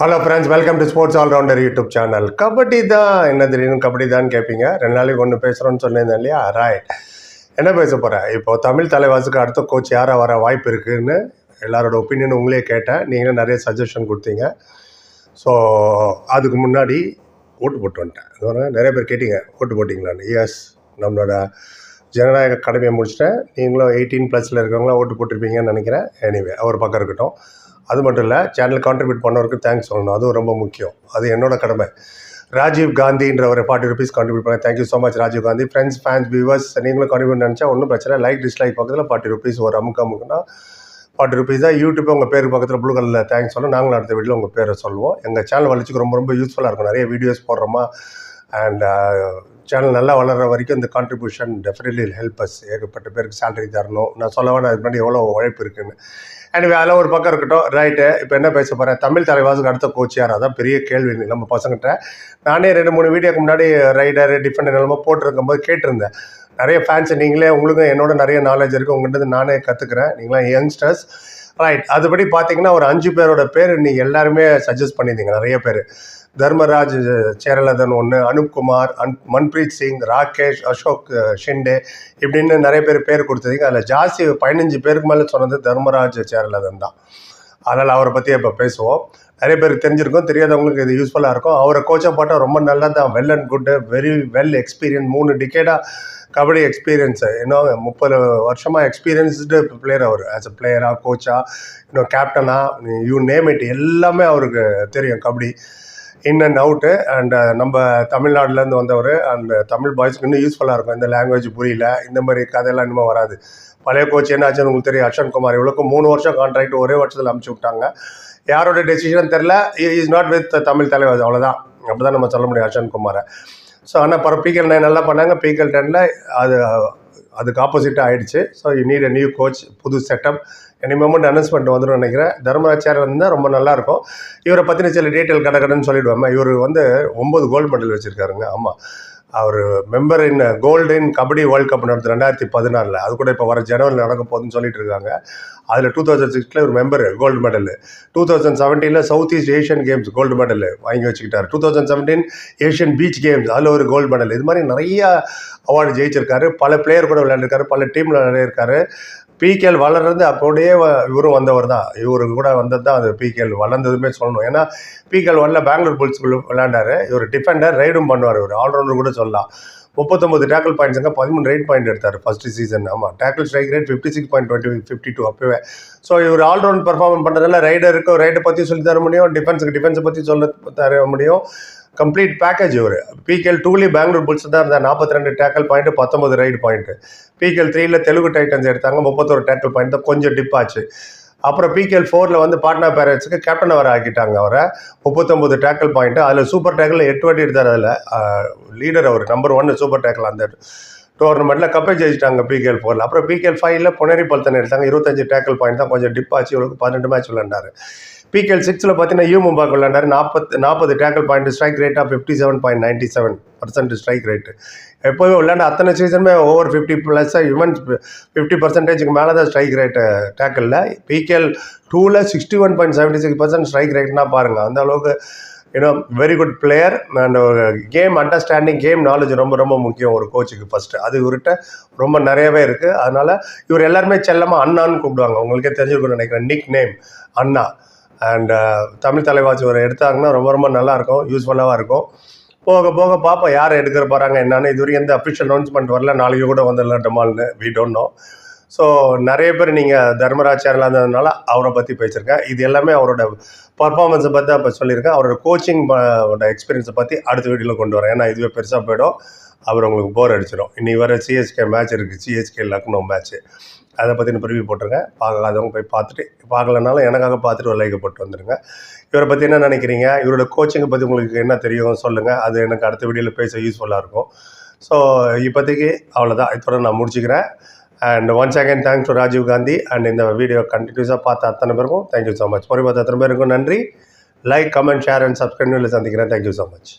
Hello friends welcome to sports allrounder YouTube channel kabaddi தான் என்ன தெரியும்? கபடி தான் கேட்பீங்க ரெண்டு நாளைக்கு ஒன்று பேசுகிறோன்னு சொல்லியிருந்தேன் இல்லையா? ரைட் என்ன பேச போகிறேன் இப்போ தமிழ் தலைவாசுக்கு அடுத்த கோச் யாராக வர வாய்ப்பு இருக்குதுன்னு எல்லாரோட ஒப்பீனியன் உங்களே கேட்டேன். நீங்களும் நிறைய சஜஷன் கொடுத்தீங்க. ஸோ அதுக்கு முன்னாடி ஓட்டு போட்டு வந்துட்டேன். நிறைய பேர் கேட்டீங்க ஓட்டு போட்டிங்களான்னு. எஸ் நம்மளோட ஜனநாயக கடமையை முடிச்சிட்டேன். நீங்களும் எயிட்டீன் ப்ளஸில் இருக்கவங்களாம் ஓட்டு போட்டிருப்பீங்கன்னு நினைக்கிறேன். எனிவே அவர் பக்கம் இருக்கட்டும். அது மட்டும் இல்லை சேனல் கான்ட்ரிபியூட் பண்ணவருக்கு தேங்க்ஸ் சொல்லணும். அதுவும் ரொம்ப முக்கியம். அது என்னோடய கடமை. ராஜீவ் காந்தின்ற ஒரு ஃபார்ட்டி ருபீஸ் கான்ட்ரிபியூட் பண்ணேன் thank you so much Rajiv Gandhi. Friends fans viewers நீங்களும் கான்ட்ரிபியூட் நினச்சா ஒன்றும் பிரச்சனை லைக் டிஸ்லைக் பக்கத்தில் ஃபார்ட்டி ருபீஸ் ஒரு அமுக்கு அமுக்குனா ஃபார்ட்டி ருபீஸ் தான் யூடியூப் உங்கள் பேர் பக்கத்தில் ப்ளூ கலரில் தேங்க்ஸ் சொல்லணும். நாங்களும் அடுத்த வீட்டில் உங்கள் பேரை சொல்லுவோம். எங்கள் சேனல் வளர்ச்சிக்கு ரொம்ப ரொம்ப யூஸ்ஃபுல்லாக இருக்கும். நிறைய வீடியோஸ் போடுறோமா? அண்ட் சேனல் நல்லா வளர்கிற வரைக்கும் இந்த கான்ட்ரிபியூஷன் டெஃபினெட்லி ஹெல்ப் அஸ் ஏகப்பட்ட பேருக்கு சேலரி தரணும். நான் சொல்ல வேணா அது முன்னாடி எவ்வளோ உழைப்பு இருக்குன்னு. எனவே அதெல்லாம் ஒரு பக்கம் இருக்கட்டும். ரைட்டு இப்போ என்ன பேச போகிறேன் தமிழ் தலைவாசுக்கு அடுத்த கோச் யார் அதான் பெரிய கேள்வி நம்ம பசங்கிட்ட. நானே ரெண்டு மூணு வீடியோக்கு முன்னாடி ரைடர் டிஃபெண்டர் நிலமா போட்டிருக்கும் போது கேட்டிருந்தேன். நிறைய ஃபேன்ஸ் நீங்களே உங்களுக்கும் என்னோட நிறைய நாலேஜ் இருக்குது உங்கள்கிட்ட நானே கற்றுக்குறேன் நீங்களாம் யங்ஸ்டர்ஸ் ரைட் அதுபடி பார்த்தீங்கன்னா ஒரு அஞ்சு பேரோட பேர் நீங்கள் எல்லாருமே சஜஸ்ட் பண்ணியிருந்தீங்க நிறைய பேர். தர்மராஜ் சேரலதன் ஒன்று அனுப்குமார் அன் மன்பிரீத் சிங் ராகேஷ் அசோக் ஷிண்டே இப்படின்னு நிறைய பேர் பேர் கொடுத்தீங்க அதில் ஜாஸ்தி பதினஞ்சு பேருக்கு மேலே சொன்னது தர்மராஜ் சேரலதன் தான். அதனால் அவரை பற்றி இப்போ பேசுவோம். நிறைய பேருக்கு தெரிஞ்சிருக்கும் தெரியாதவங்களுக்கு இது யூஸ்ஃபுல்லாக இருக்கும். அவரை கோச்சை போட்டால் ரொம்ப நல்லா தான் well and good very well experience மூணு டிகேடாக கபடி எக்ஸ்பீரியன்ஸு இன்னும் முப்பது வருஷமாக எக்ஸ்பீரியன்ஸ்டு பிளேயர் அவர். ஆஸ் அ பிளேயராக கோச்சாக இன்னும் கேப்டனாக யூ நேம் இட் எல்லாமே அவருக்கு தெரியும் kabaddi. In and out and நம்ம தமிழ்நாட்டிலேருந்து வந்தவர் அந்த தமிழ் பாய்ஸ்க்கு இன்னும் யூஸ்ஃபுல்லாக இருக்கும். இந்த லாங்குவேஜ் புரியல இந்த மாதிரி கதையெல்லாம் இன்னும் வராது. பழைய கோச் என்ன ஆச்சுன்னு உங்களுக்கு தெரியும் அர்ஷன் குமார் இவ்வளோக்கு மூணு வருஷம் கான்ட்ராக்ட் ஒரே வருஷத்தில் அமுச்சு விட்டாங்க. யாரோட டெசிஷன் தெரில இஸ் நாட் வித் தமிழ் தலைவர் அவ்வளோதான் அப்படி தான் நம்ம சொல்ல முடியும் அர்ஷன் குமாரை. ஸோ ஆனால் பர பீக்கல் நைன் நல்லா பண்ணாங்க. பீக்கல் டெனில் அது அதுக்கு ஆப்போசிட்டாக ஆயிடுச்சு. So you need a new coach புது செட்டப் எனி மூமெண்ட் அனௌன்ஸ்மெண்ட் வந்துடும் நினைக்கிறேன். தர்மராச்சாரியர் வந்து ரொம்ப நல்லாயிருக்கும். இவரை பற்றின சில டீட்டெயில் கடை கடைன்னு சொல்லிவிடுவாங்க இவர் வந்து ஒம்பது கோல்டு மெடல் வச்சுருக்காருங்க. ஆமாம் அவர் member in gold in kabaddi world cup நடத்து ரெண்டாயிரத்தி பதினாறில். அது கூட இப்போ வர ஜனவரி நடக்க போகுதுன்னு சொல்லிட்டு இருக்காங்க. அதில் டூ தௌசண்ட் சிக்ஸில் ஒரு member gold medal two thousand செவன்டீனில் south east Asian games gold medal வாங்கி வச்சுக்கிட்டார். Two thousand seventeen Asian beach games அதில் ஒரு கோல்டு மெடல் இது மாதிரி நிறைய அவார்டு ஜெயிச்சிருக்காரு. பல பிளேயர் கூட விளையாண்டுருக்காரு. பல டீமில் விளையாடிருக்காரு. பிகேஎல் வளர்றது அப்படியே இவரும் வந்தவர் தான் இவரு கூட வந்தது தான் அது பிகேஎல் வளர்ந்ததுமே சொல்லணும். ஏன்னா பிகேஎல் வரல பெங்களூர் புல்ஸ் விளையாண்டாரு. இவர் டிஃபெண்டர் ரைடும் பண்ணுவார் இவர். ஆல்ரவுண்டர் கூட சொல்லலாம். முப்பத்தொம்பது டேக்கிள் பாயிண்ட்ஸுங்க பதிமூணு ரைட் பாயிண்ட் எடுத்தார் ஃபர்ஸ்ட் சீசன் ஆமாம் tackle strike rate fifty six point twenty fifty two அப்போவே ஸோ இவர் ஆல்ரவுண்ட் பர்ஃபார்மன்ஸ் பண்ணுறதுனால ரைடருக்கு ரைடை பற்றி சொல்லி தர முடியும். டிஃபென்ஸுக்கு டிஃபென்ஸை பற்றி சொல்ல தர முடியும். கம்ப்ளீட் பேக்கேஜ் இவர். பிகேஎல் டூலேயும் பெங்களூர் புல்ஸ் தான் இருந்தார் நாற்பத்தி ரெண்டு டேக்கல் பாயிண்ட் பத்தொம்பது ரைடு பாயிண்ட் பிகேஎல் த்ரீல தெலுங்கு டைட்டன்ஸ் எடுத்தாங்க. முப்பத்தொரு டேக்கல் பாயிண்ட் தான் கொஞ்சம் டிப் ஆச்சு. அப்புறம் பிகேஎல் ஃபோரில் வந்து பாட்னா பேரட்ஸுக்கு கேப்டன் அவர் ஆக்கிட்டாங்க அவரை. முப்பத்தொம்பது டேக்கிள் பாயிண்ட்டு அதில் சூப்பர் டேக்கில் எட்டு வாட்டி எடுத்தார் அதில். லீடர் அவர் நம்பர் ஒன் சூப்பர் டேக்கில் அந்த டோர்னமெண்ட்டில் கப்பை ஜெயிச்சிட்டாங்க பிகேஎல் ஃபோரில் அப்புறம் பிகேஎல் ஃபைவ்ல புனரி பல்தன் எடுத்தாங்க. இருபத்தஞ்சு டேக்கல் பாயிண்ட் தான் கொஞ்சம் டிப் ஆச்சு. இவருக்கு பன்னெண்டு மேட்ச் விளையாண்டாரு. பிகேஎல் சிக்ஸில் பார்த்தீங்கன்னா யூ மும்பாக்கு விளையாண்டாரு. நாற்பத்து நாற்பது டேக்கல் பாயிண்ட் ஸ்ட்ரைக் ரேட்டாக fifty seven point ninety seven percent strike rate எப்போவுமே விளையாண்ட அத்தனை சீசனுமே ஓவர் ஃபிஃப்டி ப்ளஸ்ஸாக ஈவன் ஃபிஃப்டி பர்சன்டேஜுக்கு மேலே தான் ஸ்ட்ரைக் ரேட்டு டேக்கிளில் பிகேஎல் டூவில் sixty one point seventy six percent strike ரேட்னா பாருங்கள் அந்த அளவுக்கு you know very good player and game understanding game knowledge ரொம்ப ரொம்ப முக்கியம் ஒரு கோச்சுக்கு ஃபஸ்ட்டு அது இவர்கிட்ட ரொம்ப நிறையவே இருக்குது அதனால் இவர் எல்லாருமே செல்லமாக அண்ணான்னு கூப்பிடுவாங்க. உங்களுக்கே தெரிஞ்சிருக்கும்னு நினைக்கிறேன். நிக் நேம் அண்ணா. அண்ட் uh, தமிழ் தலைவாச்சி ஒரு எடுத்தாங்கன்னா ரொம்ப ரொம்ப நல்லாயிருக்கும் யூஸ்ஃபுல்லாக இருக்கும். போக போக பார்ப்போம் யார் எடுக்கிற போகிறாங்க என்னன்னு. இது வரைக்கும் எந்த அஃபிஷியல் அனௌன்ஸ்மெண்ட் வரல. நாளைக்கு கூட வந்துடலாம் டமால்னு வி டோன்ட் நோ ஸோ நிறைய பேர் நீங்கள் தர்மராஜ் சேனலாக இருந்ததுனால அவரை பற்றி பேசியிருக்கேன் இது எல்லாமே அவரோட பர்ஃபார்மன்ஸை பற்றி அப்போ சொல்லியிருக்கேன். அவரோட கோச்சிங் எக்ஸ்பீரியன்ஸை பற்றி அடுத்த வீடியோவில் கொண்டு வரேன். ஏன்னா இதுவே பெருசாக போயிடும். அவர் உங்களுக்கு போர் அடிச்சிடும் இன்னைக்கு வர சிஎஸ்கே மேட்ச் இருக்குது சிஎஸ்கே லக்னோ மேட்ச்சு அதை பற்றின ப்ரிவியூ போட்டிருக்கேன் பார்க்காதவங்க போய் பார்த்துட்டு பார்க்கலனாலும் எனக்காக பார்த்துட்டு ஒரு லைக்கை போட்டு வந்துடுங்க இவரை பற்றி என்ன நினைக்கிறீங்க? இவரோட கோச்சிங்கை பற்றி உங்களுக்கு என்ன தெரியும்? சொல்லுங்கள் அது எனக்கு அடுத்த வீடியோவில் பேச யூஸ்ஃபுல்லாக இருக்கும். ஸோ இப்போதைக்கு அவ்வளோதான் இதோட நான் முடிச்சுக்கிறேன். And once again thanks to Rajiv Gandhi and இந்த வீடியோ கண்டினியூஸாக பார்த்த அத்தனை பேருக்கும் தேங்க்யூ ஸோ மச் பொறி பார்த்த அத்தனை பேருக்கும் நன்றி. Like comment share and subscribe சந்திக்கிறேன். Thank you so much